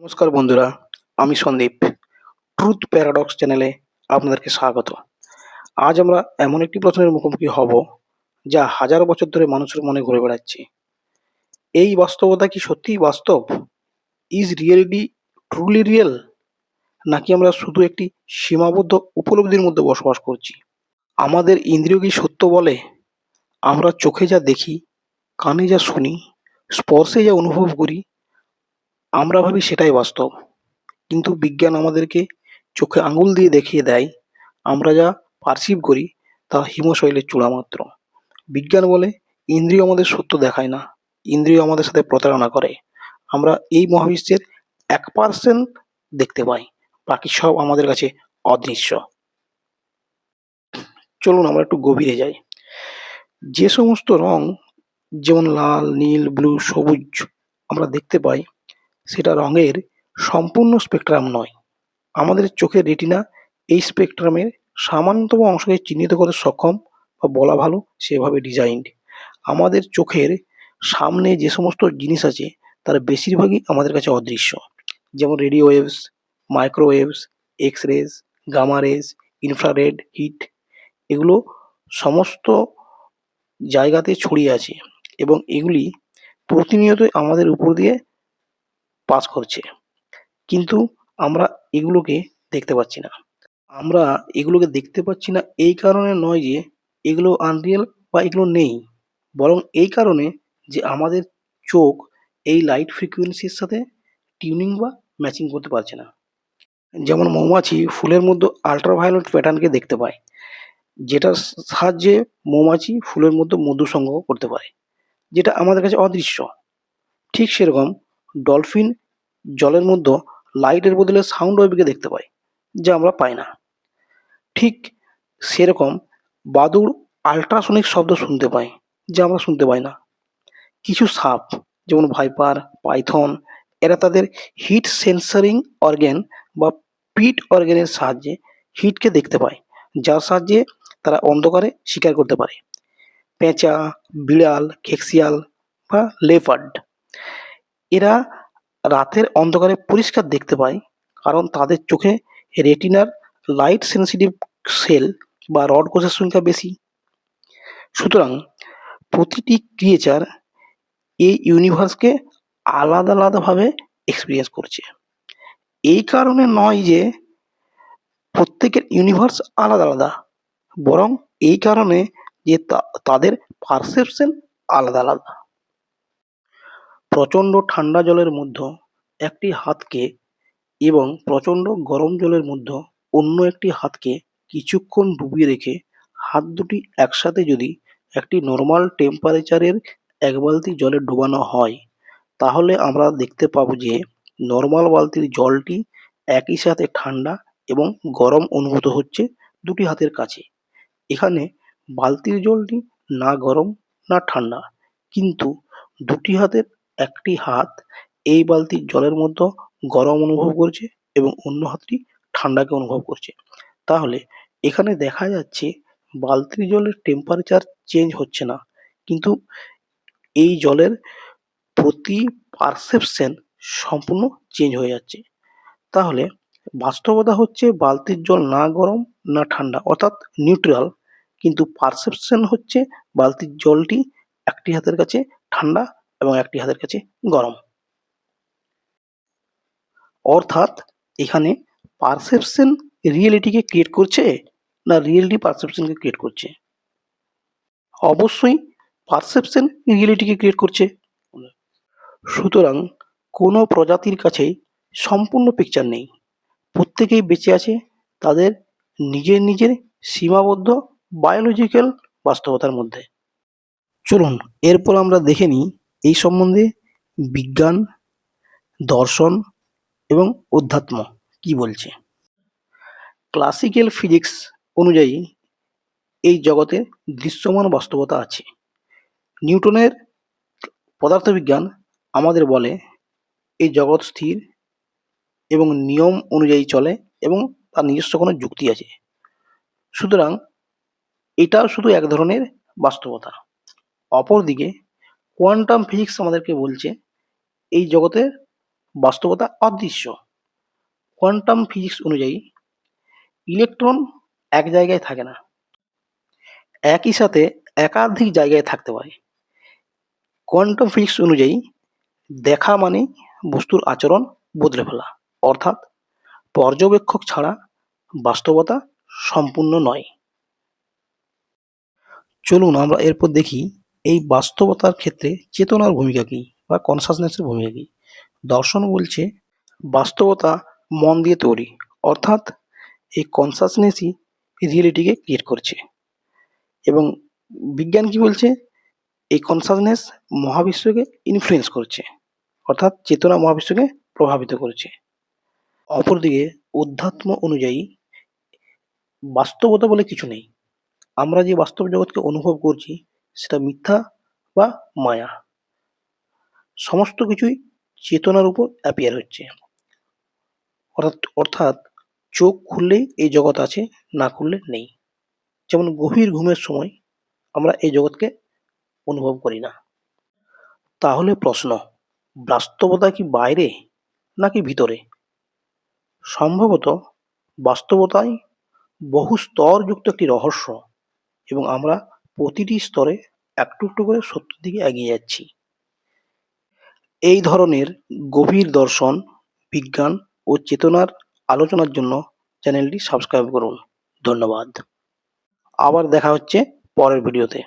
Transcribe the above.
নমস্কার বন্ধুরা, আমি সন্দীপ ট্রুথ প্যারাডক্স চ্যানেলে আপনাদেরকে স্বাগত। আজ আমরা এমন একটি প্রশ্নের মুখোমুখি হব, যা হাজার বছর ধরে মানুষের মনে ঘুরে বেড়াচ্ছে। এই বাস্তবতা কি সত্যিই বাস্তব? ইজ রিয়েলিটি ট্রুলি রিয়েল নাকি আমরা শুধু একটি সীমাবদ্ধ উপলব্ধির মধ্যে বসবাস করছি? আমাদের ইন্দ্রিয় কি সত্য বলে? আমরা চোখে যা দেখি, কানে যা শুনি, স্পর্শে যা অনুভব করি আমরা ভাবি সেটাই বাস্তব। কিন্তু বিজ্ঞান আমাদেরকে চোখে আঙুল দিয়ে দেখিয়ে দেয়, আমরা যা পারসিভ করি তা হিমশৈলের চূড়া মাত্র। বিজ্ঞান বলে ইন্দ্রিয় আমাদের সত্য দেখায় না, ইন্দ্রিয় আমাদের সাথে প্রতারণা করে। আমরা এই মহাবিশ্বের এক পার্সেন্ট দেখতে পাই, বাকি সব আমাদের কাছে অদৃশ্য। চলুন আমরা একটু গভীরে যাই। যে সমস্ত রং যেমন লাল, নীল, ব্লু, সবুজ আমরা দেখতে পাই সেটা রঙের সম্পূর্ণ স্পেকট্রাম নয়। আমাদের চোখের রেটিনা এই স্পেকট্রামের সামান্যতম অংশকে চিহ্নিত করতে সক্ষম বা বলা ভালো সেভাবে ডিজাইনড আমাদের চোখের সামনে যে সমস্ত জিনিস আছে, তার বেশিরভাগই আমাদের কাছে অদৃশ্য। যেমন radio waves microwaves X rays gamma rays infrared heat এগুলো সমস্ত জায়গাতে ছড়িয়ে আছে এবং এগুলি প্রতিনিয়ত আমাদের উপর দিয়ে পাস করছে। কিন্তু আমরা এগুলোকে দেখতে পাচ্ছি না। আমরা এগুলোকে দেখতে পাচ্ছি না এই কারণে নয় যে এগুলো আনরিয়েল বা এগুলো নেই। বরং এই কারণে যে আমাদের চোখ এই লাইট ফ্রিকোয়েন্সির সাথে টিউনিং বা ম্যাচিং করতে পারছে না। যেমন মৌমাছি ফুলের মধ্যে আল্ট্রাভায়োলেট প্যাটার্নকে দেখতে পায়, যেটার সাহায্যে মৌমাছি ফুলের মধ্যে মধু সংগ্রহ করতে পারে, যেটা আমাদের কাছে অদৃশ্য। ঠিক সেরকম ডলফিন জলের মধ্যে লাইটের বদলে সাউন্ড ওয়েভকে দেখতে পাই, যা আমরা পাই না। ঠিক সেরকম বাদুড় আল্ট্রাসনিক শব্দ শুনতে পায় যা আমরা শুনতে পাই না। কিছু সাপ, যেমন ভাইপার, পাইথন, এরা তাদের হিট সেন্সারিং অর্গ্যান বা পিট অর্গ্যানের সাহায্যে হিটকে দেখতে পায়, যার সাহায্যে তারা অন্ধকারে শিকার করতে পারে। পেঁচা, বিড়াল, খেক্সিয়াল বা লেপার্ড এরা রাতের অন্ধকারে পরিষ্কার দেখতে পায়, কারণ তাদের চোখে রেটিনার লাইট সেন্সিটিভ সেল বা রড কোষের সংখ্যা বেশি। সুতরাং প্রতিটি ক্রিয়েচার এই ইউনিভার্সকে আলাদা আলাদাভাবে এক্সপিরিয়েন্স করছে। এই কারণে নয় যে প্রত্যেকের ইউনিভার্স আলাদা আলাদা, বরং এই কারণে যে তাদের পারসেপশন আলাদা আলাদা। প্রচণ্ড ঠান্ডা জলের মধ্যে একটি হাতকে এবং প্রচণ্ড গরম জলের মধ্যে অন্য একটি হাতকে কিছুক্ষণ ডুবিয়ে রেখে হাত দুটি একসাথে যদি একটি নর্মাল টেম্পারেচারের এক বালতি জলে ডোবানো হয়, তাহলে আমরা দেখতে পাবো যে নর্মাল বালতির জলটি একই সাথে ঠান্ডা এবং গরম অনুভূত হচ্ছে দুটি হাতের কাছে। এখানে বালতির জলটি না গরম না ঠান্ডা, কিন্তু দুটি হাতের একটি হাত এই বালতির জলের মধ্যে গরম অনুভব করছে এবং অন্য হাতটি ঠান্ডাকে অনুভব করছে। তাহলে এখানে দেখা যাচ্ছে বালতির জলের টেম্পারেচার চেঞ্জ হচ্ছে না। কিন্তু এই জলের প্রতি পারসেপশন সম্পূর্ণ চেঞ্জ হয়ে যাচ্ছে। তাহলে বাস্তবতা হচ্ছে বালতির জল না গরম না ঠান্ডা অর্থাৎ নিউট্রাল কিন্তু পারসেপশন হচ্ছে বালতির জলটি একটি হাতের কাছে ঠান্ডা এবং একটি হাতের কাছে গরম। অর্থাৎ এখানে পারসেপশন রিয়েলিটিকে ক্রিয়েট করছে না রিয়েলিটি পারসেপশনকে ক্রিয়েট করছে? অবশ্যই পারসেপশন রিয়েলিটিকে ক্রিয়েট করছে। সুতরাং কোনো প্রজাতির কাছেই সম্পূর্ণ পিকচার নেই। প্রত্যেকেই বেঁচে আছে, তাদের নিজের নিজের সীমাবদ্ধ বায়োলজিক্যাল বাস্তবতার মধ্যে। চলুন, এরপর আমরা দেখে নিই এই সম্বন্ধে বিজ্ঞান, দর্শন এবং অধ্যাত্ম কি বলছে? ক্লাসিক্যাল ফিজিক্স অনুযায়ী এই জগতে দৃশ্যমান বাস্তবতা আছে। নিউটনের পদার্থবিজ্ঞান আমাদের বলে, এই জগৎ স্থির এবং নিয়ম অনুযায়ী চলে এবং তার নিজস্ব কোনো যুক্তি আছে। সুতরাং এটাও শুধু এক ধরনের বাস্তবতা। অপরদিকে কোয়ান্টাম ফিজিক্স আমাদেরকে বলছে, এই জগতে বাস্তবতা অদৃশ্য। কোয়ান্টাম ফিজিক্স অনুযায়ী ইলেকট্রন এক জায়গায় থাকে না, একই সাথে একাধিক জায়গায় থাকতে পারে। কোয়ান্টাম ফিজিক্স অনুযায়ী, দেখা মানে বস্তুর আচরণ বদলে ফেলা, অর্থাৎ পর্যবেক্ষক ছাড়া বাস্তবতা সম্পূর্ণ নয়। চলুন আমরা এরপর দেখি এই বাস্তবতার ক্ষেত্রে চেতনার ভূমিকা কী বা কনসাসনেসের ভূমিকা কী? দর্শন বলছে বাস্তবতা মন দিয়ে তৈরি, অর্থাৎ এই কনসাসনেসই রিয়েলিটিকে ক্রিয়েট করছে। এবং বিজ্ঞান কি বলছে? এই কনসাসনেস মহাবিশ্বকে ইনফ্লুয়েন্স করছে, অর্থাৎ চেতনা মহাবিশ্বকে প্রভাবিত করছে। অপরদিকে অধ্যাত্ম অনুযায়ী বাস্তবতা বলে কিছু নেই। আমরা যে বাস্তব জগৎকে অনুভব করছি সেটা মিথ্যা বা মায়া। সমস্ত কিছুই চেতনার উপর অ্যাপিয়ার হচ্ছে। অর্থাৎ অর্থাৎ চোখ খুললেই এই জগৎ আছে, না খুললে নেই। যেমন গভীর ঘুমের সময় আমরা এই জগৎকে অনুভব করি না। তাহলে প্রশ্ন, বাস্তবতা কি বাইরে নাকি ভিতরে? সম্ভবত বাস্তবতাই বহু স্তরযুক্ত একটি রহস্য এবং আমরা প্রতিটি স্তরে একটু একটু করে সত্যের দিকে এগিয়ে যাচ্ছি। এই ধরনের গভীর দর্শন, বিজ্ঞান ও চেতনার আলোচনার জন্য চ্যানেলটি সাবস্ক্রাইব করুন। ধন্যবাদ। আবার দেখা হচ্ছে পরের ভিডিওতে।